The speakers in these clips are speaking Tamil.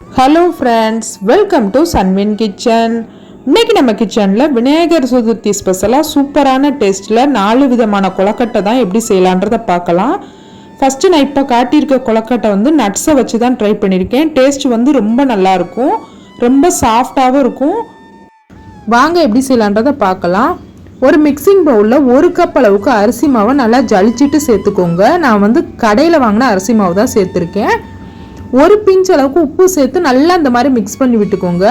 Hello friends welcome to சன்மின் kitchen இன்னைக்கு நம்ம கிச்சனில் விநாயகர் சதுர்த்தி ஸ்பெஷலாக சூப்பரான டேஸ்ட்டில் நாலு விதமான கொலக்கட்டை தான் எப்படி செய்யலான்றதை பார்க்கலாம். ஃபஸ்ட்டு நான் இப்போ காட்டியிருக்க கொலக்கட்டை வந்து நட்ஸை வச்சு தான் ட்ரை பண்ணியிருக்கேன். டேஸ்ட் வந்து ரொம்ப நல்லா இருக்கும். ரொம்ப சாஃப்டாகவும் இருக்கும். வாங்க எப்படி செய்யலான்றதை பார்க்கலாம். ஒரு மிக்சிங் பவுலில் ஒரு கப் அளவுக்கு அரிசி மாவை நல்லா ஜலிச்சிட்டு சேர்த்துக்கோங்க. நான் வந்து கடையில் வாங்கின அரிசி மாவு தான் சேர்த்துருக்கேன். ஒரு பிஞ்ச் அளவுக்கு உப்பு சேர்த்து நல்லா இந்த மாதிரி மிக்ஸ் பண்ணி விட்டுக்கோங்க.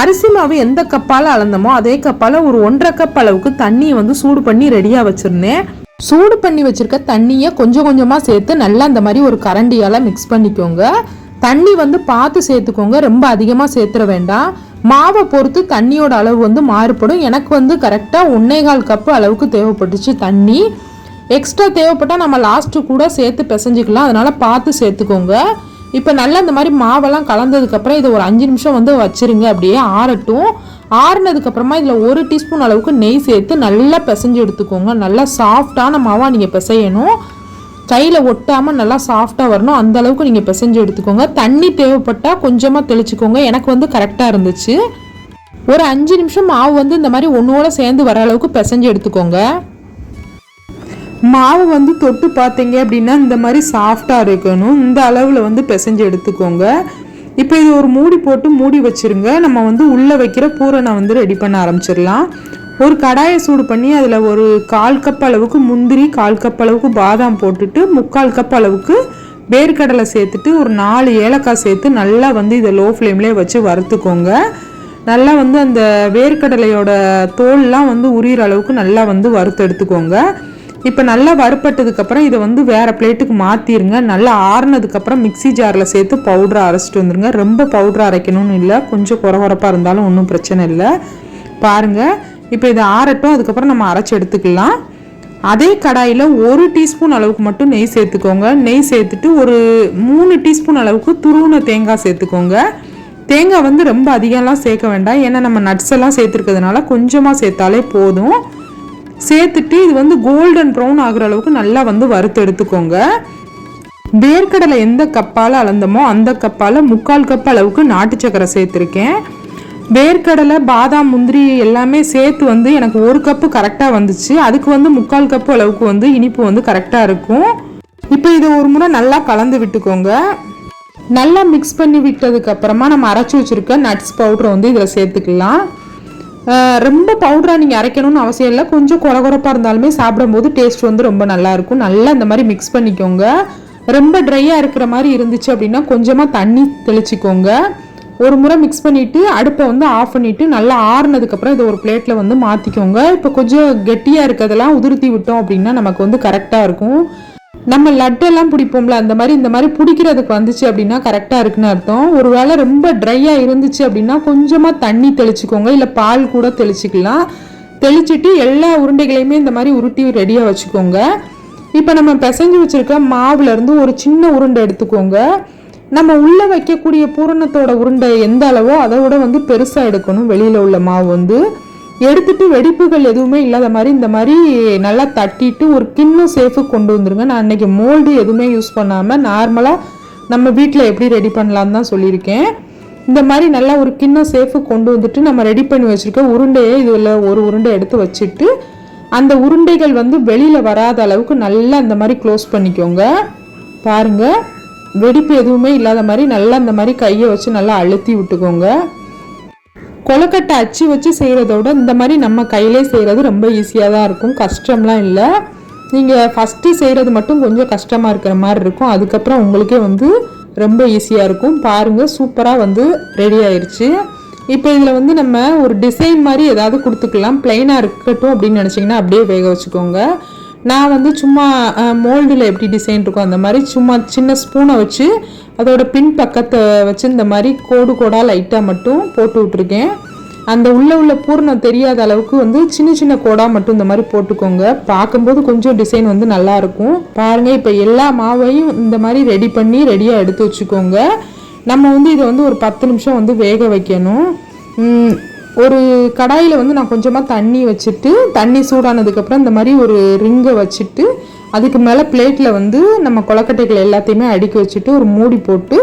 அரிசி மாவு எந்த கப்பால் அளந்தமோ அதே கப்பால் ஒரு ஒன்றரை கப் அளவுக்கு தண்ணியை வந்து சூடு பண்ணி ரெடியாக வச்சுருந்தேன். சூடு பண்ணி வச்சுருக்க தண்ணியை கொஞ்சம் கொஞ்சமாக சேர்த்து நல்லா இந்த மாதிரி ஒரு கரண்டியால் மிக்ஸ் பண்ணிக்கோங்க. தண்ணி வந்து பார்த்து சேர்த்துக்கோங்க ரொம்ப அதிகமாக சேர்த்துற வேண்டாம். மாவை பொறுத்து தண்ணியோட அளவு வந்து மாறுபடும். எனக்கு வந்து கரெக்டாக ஒன்னேகால் கப்பு அளவுக்கு தேவைப்பட்டுச்சு தண்ணி. எக்ஸ்ட்ரா தேவைப்பட்டால் நம்ம லாஸ்ட்டு கூட சேர்த்து பிசைஞ்சிக்கலாம். அதனால் பார்த்து சேர்த்துக்கோங்க. இப்போ நல்லா இந்த மாதிரி மாவெல்லாம் கலந்ததுக்கப்புறம் இதை ஒரு அஞ்சு நிமிஷம் வந்து வச்சிருங்க. அப்படியே ஆறட்டும். ஆறுனதுக்கப்புறமா இதில் ஒரு டீஸ்பூன் அளவுக்கு நெய் சேர்த்து நல்லா பிசைஞ்சு எடுத்துக்கோங்க. நல்லா சாஃப்டான மாவாக நீங்கள் பிசையணும். கையில் ஒட்டாமல் நல்லா சாஃப்டாக வரணும். அந்த அளவுக்கு நீங்கள் பிசைஞ்சு எடுத்துக்கோங்க. தண்ணி தேவைப்பட்டால் கொஞ்சமாக தெளிச்சுக்கோங்க. எனக்கு வந்து கரெக்டாக இருந்துச்சு. ஒரு அஞ்சு நிமிஷம் மாவு வந்து இந்த மாதிரி ஒன்றோட சேர்ந்து வர அளவுக்கு பிசைஞ்சு எடுத்துக்கோங்க. மாவு வந்து தொட்டு பார்த்தீங்க அப்படின்னா இந்த மாதிரி சாஃப்டாக இருக்கணும். இந்த அளவில் வந்து பிசைஞ்சு எடுத்துக்கோங்க. இப்போ இது ஒரு மூடி போட்டு மூடி வச்சிருங்க. நம்ம வந்து உள்ளே வைக்கிற பூரணை வந்து ரெடி பண்ண ஆரம்பிச்சிடலாம். ஒரு கடாயை சூடு பண்ணி அதில் ஒரு கால் கப் அளவுக்கு முந்திரி கால் கப் அளவுக்கு பாதாம் போட்டுட்டு முக்கால் கப் அளவுக்கு வேர்க்கடலை சேர்த்துட்டு ஒரு நாலு ஏலக்காய் சேர்த்து நல்லா வந்து இதை லோ ஃப்ளேம்லேயே வச்சு வறுத்துக்கோங்க. நல்லா வந்து அந்த வேர்க்கடலையோட தோல்லாம் வந்து உரியிற அளவுக்கு நல்லா வந்து வறுத்து எடுத்துக்கோங்க. இப்போ நல்லா வறுப்பட்டதுக்கப்புறம் இதை வந்து வேறு பிளேட்டுக்கு மாற்றிருங்க நல்லா ஆறுனதுக்கப்புறம் மிக்ஸி ஜாரில் சேர்த்து பவுடரை அரைச்சிட்டு வந்துடுங்க ரொம்ப பவுடர் அரைக்கணும்னு இல்லை. கொஞ்சம் குறகுறப்பாக இருந்தாலும் ஒன்றும் பிரச்சனை இல்லை. பாருங்கள் இப்போ இதை ஆறட்டும். அதுக்கப்புறம் நம்ம அரைச்சி எடுத்துக்கலாம். அதே கடாயில் ஒரு டீஸ்பூன் அளவுக்கு மட்டும் நெய் சேர்த்துக்கோங்க. நெய் சேர்த்துட்டு ஒரு மூணு டீஸ்பூன் அளவுக்கு துருவின தேங்காய் சேர்த்துக்கோங்க. தேங்காய் வந்து ரொம்ப அதிகம்லாம் சேர்க்க வேண்டாம். ஏன்னா நம்ம நட்ஸ் எல்லாம் சேர்த்துருக்கிறதுனால கொஞ்சமாக சேர்த்தாலே போதும். சேர்த்துட்டு இது வந்து கோல்டன் ப்ரௌன் ஆகுற அளவுக்கு நல்லா வந்து வறுத்து எடுத்துக்கோங்க. வேர்க்கடலை எந்த கப்பால் அளந்தமோ அந்த கப்பால் முக்கால் கப் அளவுக்கு நாட்டு சக்கரை சேர்த்துருக்கேன். வேர்க்கடலை பாதாம் முந்திரி எல்லாமே சேர்த்து வந்து எனக்கு ஒரு கப்பு கரெக்டாக வந்துச்சு. அதுக்கு வந்து முக்கால் கப்பு அளவுக்கு வந்து இனிப்பு வந்து கரெக்டாக இருக்கும். இப்போ இதை ஒரு முறை நல்லா கலந்து விட்டுக்கோங்க. நல்லா மிக்ஸ் பண்ணி விட்டதுக்கப்புறமா நம்ம அரைச்சி வச்சுருக்க நட்ஸ் பவுடரை வந்து இதில் சேர்த்துக்கலாம். ரொம்ப பவுடராக நீங்கள் அரைக்கணும்னு அவசியம் இல்லை. கொஞ்சம் குறகுறப்பாக இருந்தாலுமே சாப்பிடும்போது டேஸ்ட் வந்து ரொம்ப நல்லாயிருக்கும் நல்லா இந்த மாதிரி மிக்ஸ் பண்ணிக்கோங்க. ரொம்ப ட்ரையாக இருக்கிற மாதிரி இருந்துச்சு அப்படின்னா கொஞ்சமாக தண்ணி தெளிச்சிக்கோங்க. ஒரு முறை மிக்ஸ் பண்ணிவிட்டு அடுப்பை வந்து ஆஃப் பண்ணிவிட்டு நல்லா ஆறுனதுக்கப்புறம் இதை ஒரு பிளேட்டில் வந்து மாற்றிக்கோங்க இப்போ கொஞ்சம் கெட்டியாக இருக்கிறதெல்லாம் உதிர்த்தி விட்டோம் அப்படின்னா நமக்கு வந்து கரெக்டாக இருக்கும். நம்ம லட்டெல்லாம் பிடிப்போம்ல அந்த மாதிரி இந்த மாதிரி பிடிக்கிறதுக்கு வந்துச்சு அப்படின்னா கரெக்டாக இருக்குன்னு அர்த்தம். ஒருவேளை ரொம்ப ட்ரையாக இருந்துச்சு அப்படின்னா கொஞ்சமாக தண்ணி தெளிச்சுக்கோங்க இல்லை பால் கூட தெளிச்சுக்கலாம். தெளிச்சிட்டு எல்லா உருண்டைகளையுமே இந்த மாதிரி உருட்டி ரெடியாக வச்சுக்கோங்க. இப்போ நம்ம பிசைஞ்சு வச்சுருக்க மாவுலேருந்து ஒரு சின்ன உருண்டை எடுத்துக்கோங்க. நம்ம உள்ளே வைக்கக்கூடிய பூரணத்தோட உருண்டை எந்த அளவோ அதை விட வந்து பெருசாக எடுக்கணும் வெளியில் உள்ள மாவு வந்து. எடுத்துட்டு வெடிப்புகள் எதுவுமே இல்லாத மாதிரி இந்த மாதிரி நல்லா தட்டிட்டு ஒரு கிண்ணம் சேஃபு கொண்டு வந்துருங்க. நான் அன்றைக்கி மோல்டு எதுவுமே யூஸ் பண்ணாமல் நார்மலாக நம்ம வீட்டில் எப்படி ரெடி பண்ணலான்னு தான் சொல்லியிருக்கேன். இந்த மாதிரி நல்லா ஒரு கிண்ணம் சேஃபு கொண்டு வந்துட்டு நம்ம ரெடி பண்ணி வச்சுருக்க உருண்டையை இதில் ஒரு உருண்டை எடுத்து வச்சுட்டு அந்த உருண்டைகள் வந்து வெளியில் வராத அளவுக்கு நல்லா இந்த மாதிரி க்ளோஸ் பண்ணிக்கோங்க. பாருங்கள் வெடிப்பு எதுவுமே இல்லாத மாதிரி நல்லா இந்த மாதிரி கையை வச்சு நல்லா அழுத்தி விட்டுக்கோங்க. கொலக்கட்டை அச்சு வச்சு செய்கிறதோட இந்த மாதிரி நம்ம கையிலே செய்கிறது ரொம்ப ஈஸியாக தான் இருக்கும். கஷ்டம்லாம் இல்லை. நீங்கள் ஃபஸ்ட்டு செய்கிறது மட்டும் கொஞ்சம் கஷ்டமாக இருக்கிற மாதிரி இருக்கும். அதுக்கப்புறம் உங்களுக்கே வந்து ரொம்ப ஈஸியாக இருக்கும். பாருங்கள் சூப்பராக வந்து ரெடி ஆயிடுச்சு இப்போ இதில் வந்து நம்ம ஒரு டிசைன் மாதிரி ஏதாவது கொடுத்துக்கலாம். ப்ளைனாக இருக்கட்டும் அப்படின்னு நினச்சிங்கன்னா அப்படியே வேக வச்சுக்கோங்க. நான் வந்து சும்மா மோல்டில் எப்படி டிசைன் இருக்கும் அந்த மாதிரி சும்மா சின்ன ஸ்பூனை வச்சு அதோட பின் பக்கத்தை வச்சு இந்த மாதிரி கோடு கோடாக லைட்டாக மட்டும் போட்டு விட்ருக்கேன் அந்த உள்ளே உள்ள பூர்ணம் தெரியாத அளவுக்கு வந்து சின்ன சின்ன கோடாக மட்டும் இந்த மாதிரி போட்டுக்கோங்க. பார்க்கும்போது கொஞ்சம் டிசைன் வந்து நல்லா இருக்கும். பாருங்கள் இப்போ எல்லா மாவையும் இந்த மாதிரி ரெடி பண்ணி ரெடியாக எடுத்து வச்சுக்கோங்க. நம்ம வந்து இதை வந்து ஒரு பத்து நிமிஷம் வந்து வேக வைக்கணும். ஒரு கடாயில் வந்து நான் கொஞ்சமாக தண்ணி வச்சுட்டு தண்ணி சூடானதுக்கப்புறம் இந்த மாதிரி ஒரு ரிங்கை வச்சுட்டு அதுக்கு மேலே பிளேட்டில் வந்து நம்ம கொலக்கட்டைகள் எல்லாத்தையுமே அடுக்கி வச்சுட்டு ஒரு மூடி போட்டு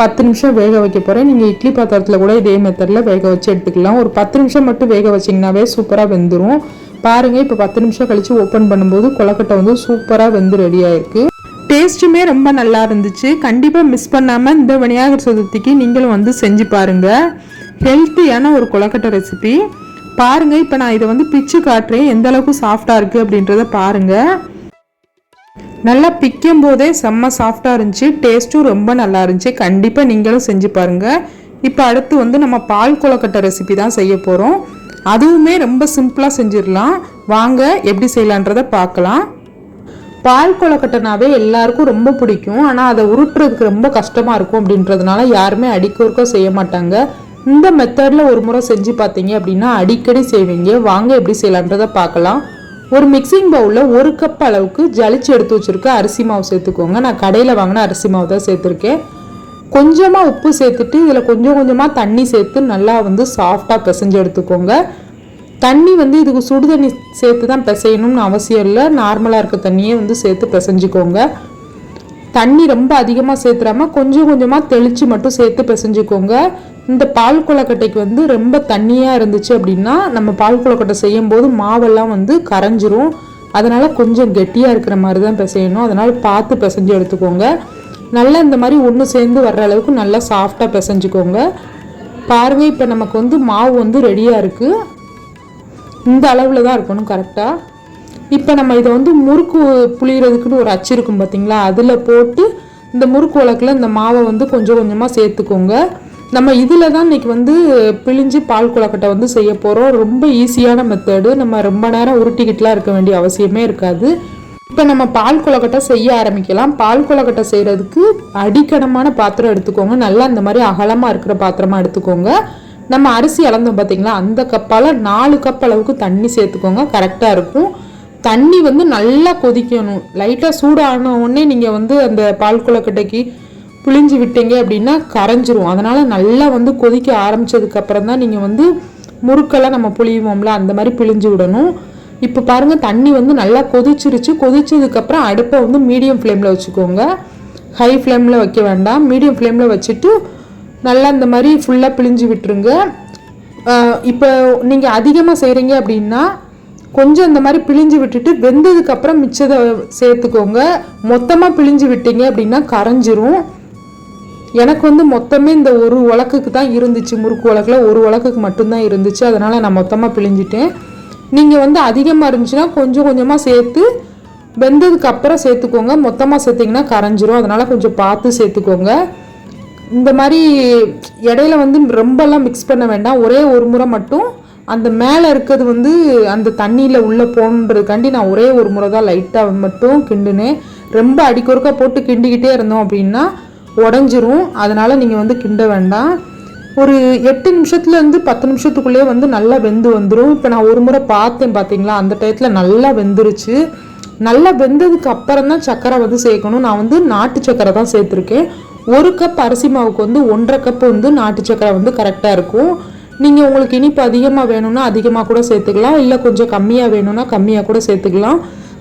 பத்து நிமிஷம் வேக வைக்க போகிறேன் நீங்கள் இட்லி பாத்திரத்தில் கூட இதே மெத்தடில் வேக வச்சு எடுத்துக்கலாம். ஒரு பத்து நிமிஷம் மட்டும் வேக வச்சிங்கனாவே சூப்பராக வெந்துடும் பாருங்கள் இப்போ பத்து நிமிஷம் கழித்து ஓப்பன் பண்ணும்போது கொலக்கட்டை வந்து சூப்பராக வெந்து ரெடி ஆயிருக்கு. டேஸ்ட்டுமே ரொம்ப நல்லா இருந்துச்சு. கண்டிப்பாக மிஸ் பண்ணாமல் இந்த விநாயகர் சதுர்த்திக்கு நீங்களும் வந்து செஞ்சு பாருங்கள் ஹெல்த்தியான ஒரு கொலக்கட்டை ரெசிபி பாருங்கள் இப்போ நான் இதை வந்து பிச்சு காட்டுறேன். எந்த அளவுக்கு சாஃப்டாக இருக்குது அப்படின்றத பாருங்கள் நல்லா பிக்கும் போதே செம்ம சாஃப்டாக இருந்துச்சு. டேஸ்ட்டும் ரொம்ப நல்லா இருந்துச்சு. கண்டிப்பாக நீங்களும் செஞ்சு பாருங்கள் இப்போ அடுத்து வந்து நம்ம பால் கொலக்கட்டை ரெசிபி தான் செய்ய போகிறோம் அதுவுமே ரொம்ப சிம்பிளாக செஞ்சிடலாம். வாங்க எப்படி செய்யலான்றதை பார்க்கலாம். பால் கொலக்கட்டைனாவே எல்லாருக்கும் ரொம்ப பிடிக்கும். ஆனால் அதை உருட்டுறதுக்கு ரொம்ப கஷ்டமாக இருக்கும் அப்படின்றதுனால யாருமே அடிக்கொருக்கோ செய்ய மாட்டாங்க. இந்த மெத்தடில் ஒரு முறை செஞ்சு பார்த்தீங்க அப்படின்னா அடிக்கடி செய்வீங்க. வாங்க எப்படி செய்யலான்றதை பார்க்கலாம். ஒரு மிக்சிங் பவுலில் ஒரு கப் அளவுக்கு ஜலிச்சு எடுத்து வச்சுருக்க அரிசி மாவு சேர்த்துக்கோங்க. நான் கடையில் வாங்கின அரிசி மாவு தான் சேர்த்துருக்கேன். கொஞ்சமாக உப்பு சேர்த்துட்டு இதில் கொஞ்சம் கொஞ்சமாக தண்ணி சேர்த்து நல்லா வந்து சாஃப்டாக பிசைஞ்சு எடுத்துக்கோங்க. தண்ணி வந்து இதுக்கு சுடு தண்ணி சேர்த்து தான் பிசையணும்னு அவசியம் இல்லை. நார்மலாக இருக்க தண்ணியே வந்து சேர்த்து பிசைஞ்சிக்கோங்க. தண்ணி ரொம்ப அதிகமாக சேர்த்துறாம கொஞ்சம் கொஞ்சமாக தெளித்து மட்டும் சேர்த்து பிசைஞ்சுக்கோங்க. இந்த பால் கொலக்கட்டைக்கு வந்து ரொம்ப தண்ணியாக இருந்துச்சு அப்படின்னா நம்ம பால் கொலக்கட்டை செய்யும் போது மாவெல்லாம் வந்து கரைஞ்சிரும். அதனால் கொஞ்சம் கெட்டியாக இருக்கிற மாதிரி தான் பிசையணும். அதனால் பார்த்து பிசைஞ்சு எடுத்துக்கோங்க. நல்லா இந்த மாதிரி ஒன்று சேர்ந்து வர்ற அளவுக்கு நல்லா சாஃப்டாக பிசைஞ்சுக்கோங்க. பாருங்க இப்போ நமக்கு வந்து மாவு வந்து ரெடியாக இருக்குது இந்த அளவில் தான் இருக்கணும் கரெக்டாக இப்போ நம்ம இதை வந்து முறுக்கு புளியறதுக்குன்னு ஒரு அச்சு இருக்கும் பார்த்தீங்களா அதில் போட்டு இந்த முறுக்கு உலக்கில் இந்த மாவை வந்து கொஞ்சம் கொஞ்சமாக சேர்த்துக்கோங்க. நம்ம இதில் தான் இன்றைக்கி வந்து பிழிஞ்சு பால் குழக்கட்டை வந்து செய்ய போகிறோம் ரொம்ப ஈஸியான மெத்தடு நம்ம ரொம்ப நேரம் உருட்டிக்கிட்டுலாம் இருக்க வேண்டிய அவசியமே இருக்காது. இப்போ நம்ம பால் குழக்கட்டை செய்ய ஆரம்பிக்கலாம். பால் குழக்கட்டை செய்கிறதுக்கு அடிக்கடமான பாத்திரம் எடுத்துக்கோங்க. நல்லா இந்த மாதிரி அகலமாக இருக்கிற பாத்திரமாக எடுத்துக்கோங்க. நம்ம அரிசி அளந்தோம் பார்த்தீங்களா அந்த கப்பால் நாலு கப் அளவுக்கு தண்ணி சேர்த்துக்கோங்க. கரெக்டாக இருக்கும். தண்ணி வந்து நல்லா கொதிக்கணும். லைட்டாக சூடான உடனே நீங்கள் வந்து அந்த பால் குளக்கட்டைக்கு புளிஞ்சு விட்டீங்க அப்படின்னா கரைஞ்சிரும். அதனால் நல்லா வந்து கொதிக்க ஆரம்பித்ததுக்கப்புறம் தான் நீங்கள் வந்து முறுக்கெல்லாம் நம்ம புளியுவோம்ல அந்த மாதிரி பிழிஞ்சு விடணும். இப்போ பாருங்கள் தண்ணி வந்து நல்லா கொதிச்சிருச்சு. கொதிச்சதுக்கப்புறம் அடுப்பை வந்து மீடியம் ஃப்ளேமில் வச்சுக்கோங்க. ஹை ஃப்ளேமில் வைக்க வேண்டாம். மீடியம் ஃப்ளேமில் வச்சுட்டு நல்லா இந்த மாதிரி ஃபுல்லாக பிழிஞ்சு விட்டுருங்க. இப்போ நீங்கள் அதிகமாக செய்கிறீங்க அப்படின்னா கொஞ்சம் இந்த மாதிரி பிழிஞ்சு விட்டுட்டு வெந்ததுக்கப்புறம் மிச்சத்தை சேர்த்துக்கோங்க. மொத்தமாக பிழிஞ்சு விட்டீங்க அப்படின்னா கரைஞ்சிரும். எனக்கு வந்து மொத்தமே இந்த ஒரு உலக்குக்கு தான் இருந்துச்சு முறுக்கு உலக்கில். ஒரு உலக்குக்கு மட்டும்தான் இருந்துச்சு. அதனால் நான் மொத்தமாக பிழிஞ்சிட்டேன். நீங்கள் வந்து அதிகமாக இருந்துச்சுன்னா கொஞ்சம் கொஞ்சமாக சேர்த்து வெந்ததுக்கு அப்புறம் சேர்த்துக்கோங்க. மொத்தமாக சேர்த்திங்கன்னா கரைஞ்சிரும். அதனால் கொஞ்சம் பார்த்து சேர்த்துக்கோங்க. இந்த மாதிரி இடையில வந்து ரொம்பலாம் மிக்ஸ் பண்ண வேண்டாம். ஒரே ஒரு முறை மட்டும் அந்த மேலே இருக்கிறது வந்து அந்த தண்ணியில் உள்ளே போகணுன்றதுக்காண்டி நான் ஒரே ஒரு முறை தான் லைட்டாக மட்டும் கிண்டுனேன் ரொம்ப அடிக்கொருக்கா போட்டு கிண்டிக்கிட்டே இருந்தோம் அப்படின்னா உடஞ்சிரும். அதனால் நீங்கள் வந்து கிண்ட வேண்டாம். ஒரு எட்டு நிமிஷத்துலேருந்து பத்து நிமிஷத்துக்குள்ளேயே வந்து நல்லா வெந்து வந்துடும் இப்போ நான் ஒரு முறை பார்த்தேன் பார்த்தீங்களா அந்த டயத்தில் நல்லா வெந்துருச்சு. நல்லா வெந்ததுக்கு அப்புறம் தான் சர்க்கரை வந்து சேர்க்கணும். நான் வந்து நாட்டு சர்க்கரை தான் சேர்த்துருக்கேன். ஒரு கப் அரிசி மாவுக்கு வந்து ஒன்றரை கப் வந்து நாட்டு சர்க்கரை வந்து கரெக்டாக இருக்கும். நீங்கள் உங்களுக்கு இனிப்பு அதிகமாக வேணும்னா அதிகமாக கூட சேர்த்துக்கலாம். இல்லை கொஞ்சம் கம்மியாக வேணும்னா கம்மியாக கூட சேர்த்துக்கலாம்.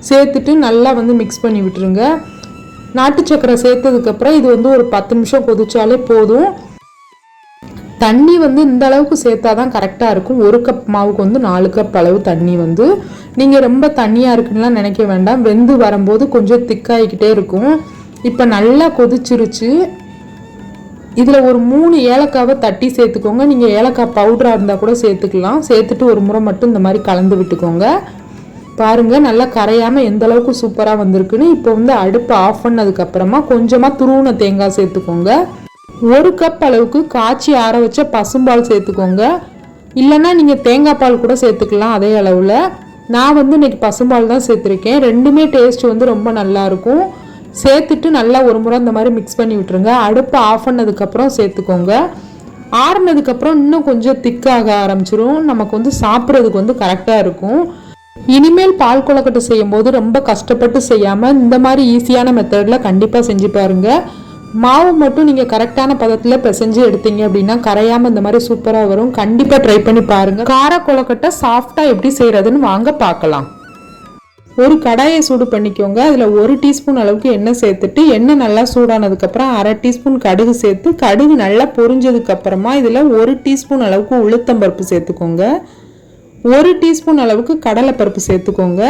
சேர்த்துட்டு நல்லா வந்து மிக்ஸ் பண்ணி விட்டுருங்க. நாட்டு சக்கரை சேர்த்ததுக்கப்புறம் இது வந்து ஒரு பத்து நிமிஷம் கொதிச்சாலே போதும். தண்ணி வந்து இந்த அளவுக்கு சேர்த்தா தான் கரெக்டாக இருக்கும். ஒரு கப் மாவுக்கு வந்து நாலு கப் அளவு தண்ணி வந்து. நீங்கள் ரொம்ப தண்ணியாக இருக்குன்னுலாம் நினைக்க வேண்டாம். வெந்து வரும்போது கொஞ்சம் திக்காகிக்கிட்டே இருக்கும். இப்போ நல்லா கொதிச்சிருச்சு. இதில் ஒரு மூணு ஏலக்காவை தட்டி சேர்த்துக்கோங்க. நீங்கள் ஏலக்காய் பவுடராக இருந்தால் கூட சேர்த்துக்கலாம். சேர்த்துட்டு ஒரு முறை மட்டும் இந்த மாதிரி கலந்து விட்டுக்கோங்க. பாருங்கள் நல்லா கரையாமல் எந்த அளவுக்கு சூப்பராக வந்திருக்குன்னு. இப்போ வந்து அடுப்பு ஆஃப் பண்ணதுக்கப்புறமா கொஞ்சமாக துருவின தேங்காய் சேர்த்துக்கோங்க. ஒரு கப் அளவுக்கு காய்ச்சி ஆற வச்ச பசும்பால் சேர்த்துக்கோங்க. இல்லைன்னா நீங்கள் தேங்காய் பால் கூட சேர்த்துக்கலாம் அதே அளவில். நான் வந்து இன்றைக்கி பசும்பால் தான் சேர்த்துருக்கேன். ரெண்டுமே டேஸ்ட் வந்து ரொம்ப நல்லாயிருக்கும் சேர்த்துட்டு நல்லா ஒரு முறை இந்த மாதிரி மிக்ஸ் பண்ணி விட்டுருங்க. அடுப்பை ஆஃப் பண்ணதுக்கப்புறம் சேர்த்துக்கோங்க. ஆறுனதுக்கப்புறம் இன்னும் கொஞ்சம் திக்காக ஆரம்பிச்சிரும். நமக்கு வந்து சாப்பிட்றதுக்கு வந்து கரெக்டாக இருக்கும். இனிமேல் பால் கொலக்கட்டை செய்யும் போது ரொம்ப கஷ்டப்பட்டு செய்யாமல் இந்த மாதிரி ஈஸியான மெத்தடில் கண்டிப்பாக செஞ்சு பாருங்கள் மாவு மட்டும் நீங்கள் கரெக்டான பதத்தில் பிசைஞ்சு எடுத்தீங்க அப்படின்னா கரையாமல் இந்த மாதிரி சூப்பராக வரும். கண்டிப்பாக ட்ரை பண்ணி பாருங்கள் கார கொலக்கட்டை சாஃப்டாக எப்படி செய்கிறதுன்னு வாங்க பார்க்கலாம். ஒரு கடாயை சூடு பண்ணிக்கோங்க. அதில் ஒரு டீஸ்பூன் அளவுக்கு எண்ணெய் சேர்த்துட்டு எண்ணெய் நல்லா சூடானதுக்கப்புறம் அரை டீஸ்பூன் கடுகு சேர்த்து கடுகு நல்லா பொரிஞ்சதுக்கப்புறமா இதில் ஒரு டீஸ்பூன் அளவுக்கு உளுத்தம்பருப்பு சேர்த்துக்கோங்க. ஒரு டீஸ்பூன் அளவுக்கு கடலைப்பருப்பு சேர்த்துக்கோங்க.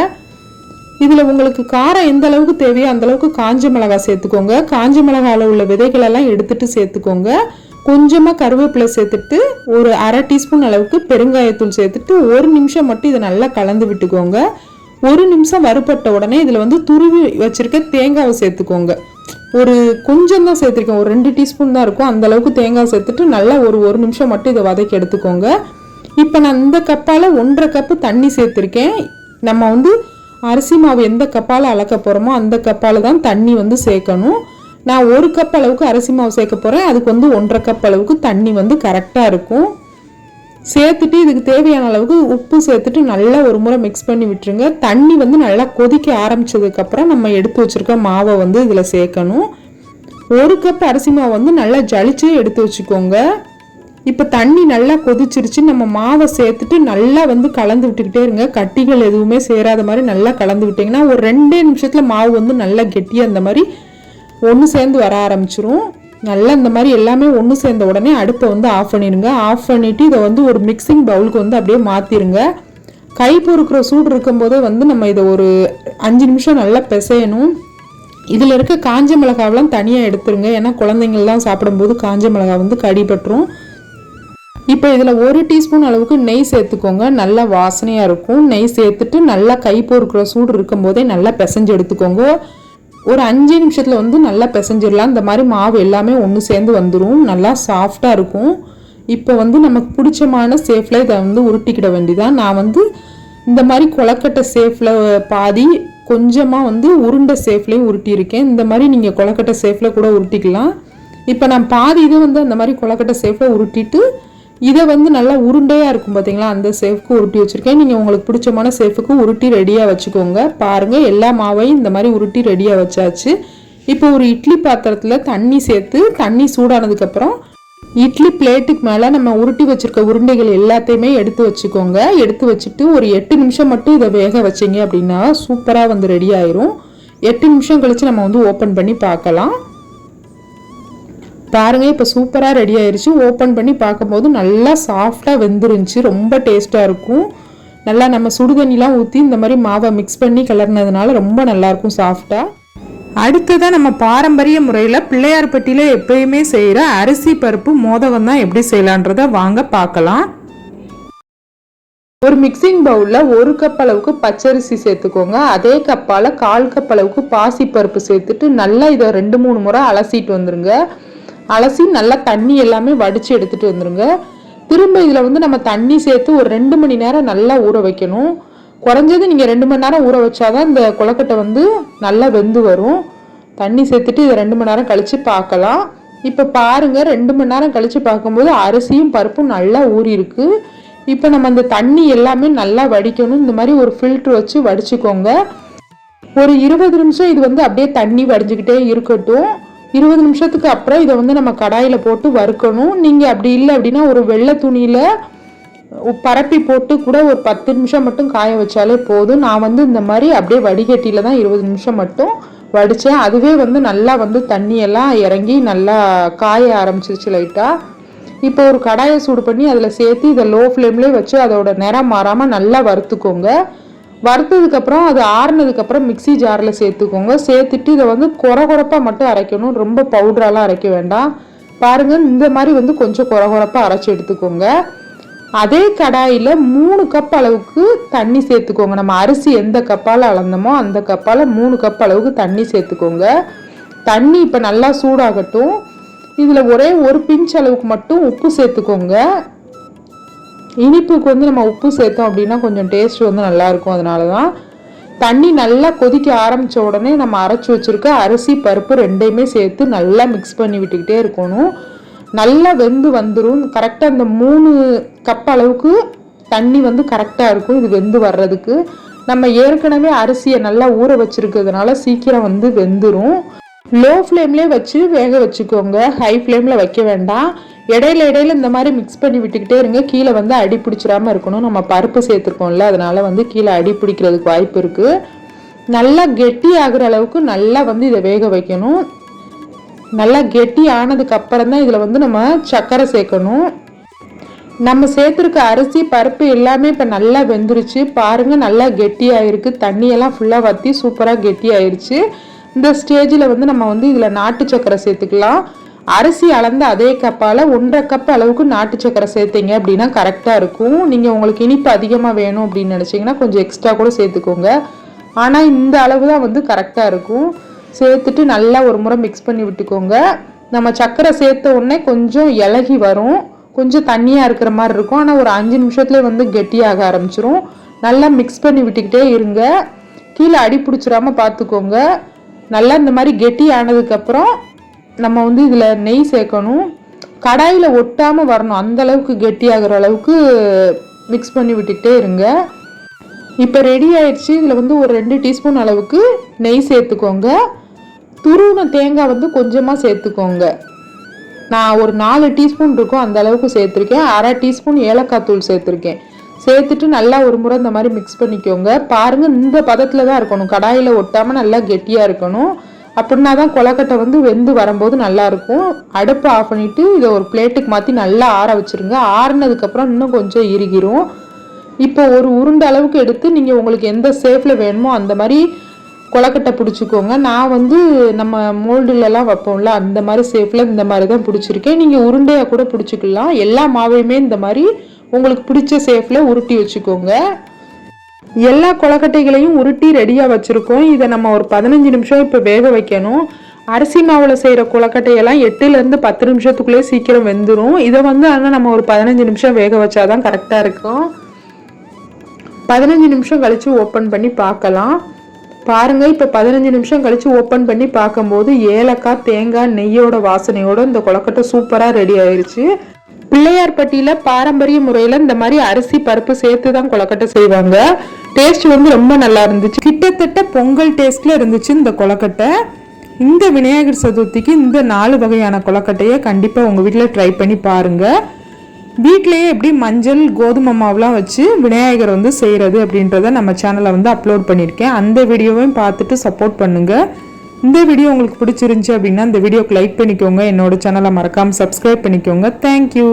இதில் உங்களுக்கு காரம் எந்த அளவுக்கு தேவையோ அந்தளவுக்கு காஞ்ச மிளகாய் சேர்த்துக்கோங்க. காஞ்ச மிளகாயில் உள்ள விதைகளெல்லாம் எடுத்துட்டு சேர்த்துக்கோங்க. கொஞ்சமாக கருவேப்பிலை சேர்த்துட்டு ஒரு அரை டீஸ்பூன் அளவுக்கு பெருங்காயத்தூள் சேர்த்துட்டு ஒரு நிமிஷம் மட்டும் இதை நல்லா கலந்து விட்டுக்கோங்க. ஒரு நிமிஷம் வறுபட்ட உடனே இதில் வந்து துருவி வச்சுருக்க தேங்காவை சேர்த்துக்கோங்க. ஒரு கொஞ்சம் தான் சேர்த்துருக்கேன். ஒரு ரெண்டு டீஸ்பூன் தான் இருக்கும். அந்த அளவுக்கு தேங்காய் சேர்த்துட்டு நல்லா ஒரு ஒரு நிமிஷம் மட்டும் இதை வதக்கி எடுத்துக்கோங்க. இப்போ நான் இந்த கப்பால் ஒன்றரை கப்பு தண்ணி சேர்த்துருக்கேன். நம்ம வந்து அரிசி மாவு எந்த கப்பால் அளக்க போகிறோமோ அந்த கப்பால் தான் தண்ணி வந்து சேர்க்கணும். நான் ஒரு கப் அளவுக்கு அரிசி மாவு சேர்க்க போகிறேன் அதுக்கு வந்து ஒன்றரை கப் அளவுக்கு தண்ணி வந்து கரெக்டாக இருக்கும். சேர்த்துட்டு இதுக்கு தேவையான அளவுக்கு உப்பு சேர்த்துட்டு நல்லா ஒரு முறை மிக்ஸ் பண்ணி விட்டுருங்க. தண்ணி வந்து நல்லா கொதிக்க ஆரம்பிச்சதுக்கப்புறம் நம்ம எடுத்து வச்சுருக்க மாவை வந்து இதில் சேர்க்கணும். ஒரு கப் அரிசி மாவு வந்து நல்லா ஜலிச்சு எடுத்து வச்சுக்கோங்க. இப்போ தண்ணி நல்லா கொதிச்சிருச்சு நம்ம மாவை சேர்த்துட்டு நல்லா வந்து கலந்து விட்டுக்கிட்டே இருங்க. கட்டிகள் எதுவுமே சேராத மாதிரி நல்லா கலந்து விட்டிங்கன்னா ஒரு ரெண்டே நிமிஷத்தில் மாவு வந்து நல்லா கெட்டியாக அந்த மாதிரி ஒன்று சேர்ந்து வர ஆரம்பிச்சிரும். நல்லா இந்த மாதிரி எல்லாமே ஒன்று சேர்ந்த உடனே அடுப்பை வந்து ஆஃப் பண்ணிடுங்க. ஆஃப் பண்ணிவிட்டு இதை வந்து ஒரு மிக்சிங் பவுலுக்கு வந்து அப்படியே மாற்றிடுங்க கை பொறுக்கிற சூடு இருக்கும்போதே வந்து நம்ம இதை ஒரு அஞ்சு நிமிஷம் நல்லா பிசையணும். இதில் இருக்க காஞ்ச மிளகாவெலாம் தனியாக எடுத்துருங்க. ஏன்னா குழந்தைங்கள்லாம் சாப்பிடும்போது காஞ்ச மிளகா வந்து கடிபட்டுரும் இப்போ இதில் ஒரு டீஸ்பூன் அளவுக்கு நெய் சேர்த்துக்கோங்க. நல்லா வாசனையாக இருக்கும். நெய் சேர்த்துட்டு நல்லா கை பொறுக்கிற சூடு இருக்கும்போதே நல்லா பிசைஞ்சு எடுத்துக்கோங்க. ஒரு அஞ்சு நிமிஷத்தில் வந்து நல்லா பிசைஞ்சிடலாம். இந்த மாதிரி மாவு எல்லாமே ஒன்று சேர்ந்து வந்துடும் நல்லா சாஃப்டாக இருக்கும். இப்போ வந்து நமக்கு பிடிச்சமான சேஃபில் இதை வந்து உருட்டிக்கிட வேண்டியதான் நான் வந்து இந்த மாதிரி கொலக்கட்டை சேஃபில் பாதி கொஞ்சமாக வந்து உருண்டை சேஃப்லேயும் உருட்டியிருக்கேன். இந்த மாதிரி நீங்கள் கொலக்கட்டை சேஃபில் கூட உருட்டிக்கலாம். இப்போ நான் பாதி இதை வந்து அந்த மாதிரி கொலக்கட்டை சேஃபில் உருட்டிட்டு இதை வந்து நல்லா உருண்டையாக இருக்கும் பார்த்தீங்களா அந்த சேஃப்க்கு உருட்டி வச்சுருக்கேன். நீங்கள் உங்களுக்கு பிடிச்சமான சேஃபுக்கு உருட்டி ரெடியாக வச்சுக்கோங்க. பாருங்கள் எல்லா மாவையும் இந்த மாதிரி உருட்டி ரெடியாக வச்சாச்சு. இப்போ ஒரு இட்லி பாத்திரத்தில் தண்ணி சேர்த்து தண்ணி சூடானதுக்கப்புறம் இட்லி பிளேட்டுக்கு மேலே நம்ம உருட்டி வச்சுருக்க உருண்டைகள் எல்லாத்தையுமே எடுத்து வச்சுக்கோங்க. எடுத்து வச்சுட்டு ஒரு எட்டு நிமிஷம் மட்டும் இதை வேக வச்சிங்க அப்படின்னா சூப்பராக வந்து ரெடி ஆயிரும். எட்டு நிமிஷம் கழித்து நம்ம வந்து ஓப்பன் பண்ணி பார்க்கலாம். பாருங்கள் இப்போ சூப்பராக ரெடி ஆயிடுச்சு ஓப்பன் பண்ணி பார்க்கும்போது நல்லா சாஃப்டாக வெந்துருந்துச்சு. ரொம்ப டேஸ்ட்டாக இருக்கும். நல்லா நம்ம சுடுதண்ணிலாம் ஊற்றி இந்த மாதிரி மாவை மிக்ஸ் பண்ணி கிளறினதுனால ரொம்ப நல்லாயிருக்கும் சாஃப்டாக அடுத்ததாக நம்ம பாரம்பரிய முறையில் பிள்ளையார்பட்டியில் எப்பயுமே செய்கிற அரிசி பருப்பு மோதகம் தான் எப்படி செய்யலான்றத வாங்க பார்க்கலாம். ஒரு மிக்சிங் பவுலில் ஒரு கப் அளவுக்கு பச்சரிசி சேர்த்துக்கோங்க. அதே கப்பால் கால் கப் அளவுக்கு பாசி பருப்பு சேர்த்துட்டு நல்லா இதை ரெண்டு மூணு முறை அலசிட்டு வந்துருங்க. அலசி நல்லா தண்ணி எல்லாமே வடித்து எடுத்துகிட்டு வந்துடுங்க திரும்ப இதில் வந்து நம்ம தண்ணி சேர்த்து ஒரு ரெண்டு மணி நேரம் நல்லா ஊற வைக்கணும். குறைஞ்சது நீங்கள் ரெண்டு மணி நேரம் ஊற வச்சாதான் இந்த கொலக்கட்டை வந்து நல்லா வெந்து வரும். தண்ணி சேர்த்துட்டு இதை ரெண்டு மணி நேரம் கழித்து பார்க்கலாம். இப்போ பாருங்கள் ரெண்டு மணி நேரம் கழித்து பார்க்கும்போது அரிசியும் பருப்பும் நல்லா ஊறிருக்கு இப்போ நம்ம அந்த தண்ணி எல்லாமே நல்லா வடிக்கணும். இந்த மாதிரி ஒரு ஃபில்ட்ரு வச்சு வடிச்சுக்கோங்க. ஒரு இருபது நிமிஷம் இது வந்து அப்படியே தண்ணி வடிஞ்சிக்கிட்டே இருக்கட்டும். இருபது நிமிஷத்துக்கு அப்புறம் இதை வந்து நம்ம கடாயில் போட்டு வறுக்கணும். நீங்கள் அப்படி இல்லை அப்படின்னா ஒரு வெள்ளை துணியில் பரப்பி போட்டு கூட ஒரு பத்து நிமிஷம் மட்டும் காய வச்சாலே போதும். நான் வந்து இந்த மாதிரி அப்படியே வடிகட்டியில் தான் இருபது நிமிஷம் மட்டும் வடித்தேன் அதுவே வந்து நல்லா வந்து தண்ணியெல்லாம் இறங்கி நல்லா காய ஆரம்பிச்சிருச்சு லைட்டாக இப்போ ஒரு கடாயை சூடு பண்ணி அதில் சேர்த்து இதை லோ ஃப்ளேம்லேயே வச்சு அதோட நிறம் மாறாமல் நல்லா வறுத்துக்கோங்க. வறுத்ததுக்கப்புறம் அது ஆறுனதுக்கப்புறம் மிக்சி ஜாரில் சேர்த்துக்கோங்க. சேர்த்துட்டு இதை வந்து குறை குறைப்பாக மட்டும் அரைக்கணும். ரொம்ப பவுடரெலாம் அரைக்க வேண்டாம். பாருங்கள் இந்த மாதிரி வந்து கொஞ்சம் குறை குறைப்பாக அரைச்சி எடுத்துக்கோங்க. அதே கடாயில் மூணு கப் அளவுக்கு தண்ணி சேர்த்துக்கோங்க. நம்ம அரிசி எந்த கப்பால் அளந்தோமோ அந்த கப்பால் மூணு கப் அளவுக்கு தண்ணி சேர்த்துக்கோங்க. தண்ணி இப்போ நல்லா சூடாகட்டும். இதில் ஒரே ஒரு பிஞ்ச் அளவுக்கு மட்டும் உப்பு சேர்த்துக்கோங்க. இனிப்புக்கு வந்து நம்ம உப்பு சேர்த்தோம் அப்படின்னா கொஞ்சம் டேஸ்ட் வந்து நல்லாயிருக்கும். அதனால தான் தண்ணி நல்லா கொதிக்க ஆரம்பித்த உடனே நம்ம அரைச்சி வச்சுருக்க அரிசி பருப்பு ரெண்டையுமே சேர்த்து நல்லா மிக்ஸ் பண்ணி விட்டுக்கிட்டே இருக்கணும். நல்லா வெந்து வந்துடும் கரெக்டாக அந்த மூணு கப் அளவுக்கு தண்ணி வந்து கரெக்டாக இருக்கும் இது வெந்து வர்றதுக்கு. நம்ம ஏற்கனவே அரிசியை நல்லா ஊற வச்சுருக்கிறதுனால சீக்கிரம் வந்து வெந்துடும் லோ ஃப்ளேம்லேயே வச்சு வேக வச்சுக்கோங்க. ஹை ஃப்ளேமில் வைக்க வேண்டாம். இடையில இடையில இந்த மாதிரி மிக்ஸ் பண்ணி விட்டுக்கிட்டே இருங்க. கீழே வந்து அடி பிடிச்சிடாம இருக்கணும். நம்ம பருப்பு சேர்த்துருக்கோம்ல அதனால் வந்து கீழே அடி பிடிக்கிறதுக்கு வாய்ப்பு இருக்குது நல்லா கெட்டி ஆகுற அளவுக்கு நல்லா வந்து இதை வேக வைக்கணும். நல்லா கெட்டி ஆனதுக்கு அப்புறம் தான் இதில் வந்து நம்ம சர்க்கரை சேர்க்கணும். நம்ம சேர்த்துருக்க அரிசி பருப்பு எல்லாமே இப்போ நல்லா வெந்துருச்சு. பாருங்கள் நல்லா கெட்டியாயிருக்கு. தண்ணியெல்லாம் ஃபுல்லாக வற்றி சூப்பராக கெட்டியாயிருச்சு. இந்த ஸ்டேஜில் வந்து நம்ம வந்து இதில் நாட்டு சக்கரை சேர்த்துக்கலாம். அரிசி அளந்த அதே கப்பால் ஒன்றரை கப் அளவுக்கு நாட்டு சக்கரை சேர்த்தீங்க அப்படின்னா கரெக்டாக இருக்கும். நீங்கள் உங்களுக்கு இனிப்பு அதிகமாக வேணும் அப்படின்னு நினச்சிங்கன்னா கொஞ்சம் எக்ஸ்ட்ரா கூட சேர்த்துக்கோங்க. ஆனால் இந்த அளவு தான் வந்து கரெக்டாக இருக்கும். சேர்த்துட்டு நல்லா ஒரு முறை மிக்ஸ் பண்ணி விட்டுக்கோங்க. நம்ம சக்கரை சேர்த்த உடனே கொஞ்சம் இலகி வரும். கொஞ்சம் தண்ணியாக இருக்கிற மாதிரி இருக்கும். ஆனால் ஒரு அஞ்சு நிமிஷத்துலேயே வந்து கெட்டியாக ஆரம்பிச்சிரும். நல்லா மிக்ஸ் பண்ணி விட்டுக்கிட்டே இருங்க. கீழே அடி பிடிச்சிடாம பார்த்துக்கோங்க. நல்லா இந்த மாதிரி கெட்டி ஆனதுக்கப்புறம் நம்ம வந்து இதில் நெய் சேர்க்கணும். கடாயில் ஒட்டாமல் வரணும். அந்த அளவுக்கு கெட்டியாகிற அளவுக்கு மிக்ஸ் பண்ணி விட்டுகிட்டே இருங்க. இப்போ ரெடி ஆயிடுச்சு. இதில் வந்து ஒரு ரெண்டு டீஸ்பூன் அளவுக்கு நெய் சேர்த்துக்கோங்க. துருவின தேங்காய் வந்து கொஞ்சமாக சேர்த்துக்கோங்க. நான் ஒரு நாலு டீஸ்பூன் இருக்கும். அந்த அளவுக்கு சேர்த்துருக்கேன். அரை டீஸ்பூன் ஏலக்காய் தூள் சேர்த்துருக்கேன். சேர்த்துட்டு நல்லா ஒரு முறை இந்த மாதிரி மிக்ஸ் பண்ணிக்கோங்க. பாருங்கள் இந்த பதத்தில் தான் இருக்கணும். கடாயில் ஒட்டாமல் நல்லா கெட்டியாக இருக்கணும். அப்படின்னா தான் கொலக்கட்டை வந்து வெந்து வரும்போது நல்லாயிருக்கும் அடுப்பை ஆஃப் பண்ணிவிட்டு இதை ஒரு பிளேட்டுக்கு மாற்றி நல்லா ஆற வச்சுருங்க. ஆறினதுக்கப்புறம் இன்னும் கொஞ்சம் இறுகிரும். இப்போ ஒரு உருண்டை அளவுக்கு எடுத்து நீங்கள் உங்களுக்கு எந்த சேஃபில் வேணுமோ அந்த மாதிரி கொலக்கட்டை பிடிச்சிக்கோங்க. நான் வந்து நம்ம மோல்டுலலாம் வைப்போம்ல அந்த மாதிரி சேஃபில் இந்த மாதிரி தான் பிடிச்சிருக்கேன். நீங்கள் உருண்டையாக கூட பிடிச்சிக்கலாம். எல்லா மாவையுமே இந்த மாதிரி உங்களுக்கு பிடிச்ச சேஃபில் உருட்டி வச்சுக்கோங்க. எல்லா கொலக்கட்டைகளையும் உருட்டி ரெடியாக வச்சுருக்கோம். இதை நம்ம ஒரு பதினஞ்சு நிமிஷம் இப்போ வேக வைக்கணும். அரிசி மாவில் செய்கிற கொலக்கட்டையெல்லாம் எட்டுலேருந்து பத்து நிமிஷத்துக்குள்ளேயே சீக்கிரம் வெந்துடும் இதை வந்து ஆனால் நம்ம ஒரு பதினஞ்சு நிமிஷம் வேக வச்சாதான் கரெக்டாக இருக்கும். பதினஞ்சு நிமிஷம் கழித்து ஓப்பன் பண்ணி பார்க்கலாம். பாருங்கள் இப்போ பதினஞ்சு நிமிஷம் கழித்து ஓப்பன் பண்ணி பார்க்கும்போது ஏலக்காய் தேங்காய் நெய்யோட வாசனையோட இந்த கொலக்கட்டை சூப்பராக ரெடி ஆயிடுச்சு பிள்ளையார்பட்டியில் பாரம்பரிய முறையில் இந்த மாதிரி அரிசி பருப்பு சேர்த்து தான் கொலக்கட்டை செய்வாங்க. டேஸ்ட் வந்து ரொம்ப நல்லா இருந்துச்சு. கிட்டத்தட்ட பொங்கல் டேஸ்ட்ல இருந்துச்சு இந்த கொலக்கட்டை இந்த விநாயகர் சதுர்த்திக்கு இந்த நாலு வகையான கொலக்கட்டையை கண்டிப்பாக உங்கள் வீட்டில் ட்ரை பண்ணி பாருங்கள் வீட்லேயே எப்படி மஞ்சள் கோதுமை மாவுலாம் வச்சு விநாயகர் வந்து செய்கிறது அப்படின்றத நம்ம சேனலில் வந்து அப்லோட் பண்ணியிருக்கேன். அந்த வீடியோவையும் பார்த்துட்டு சப்போர்ட் பண்ணுங்கள் இந்த வீடியோ உங்களுக்கு பிடிச்சிருந்துச்சி அப்படின்னா இந்த வீடியோக்கு லைக் பண்ணிக்கோங்க. என்னோட சேனலை மறக்காமல் சப்ஸ்கிரைப் பண்ணிக்கோங்க. தேங்க்யூ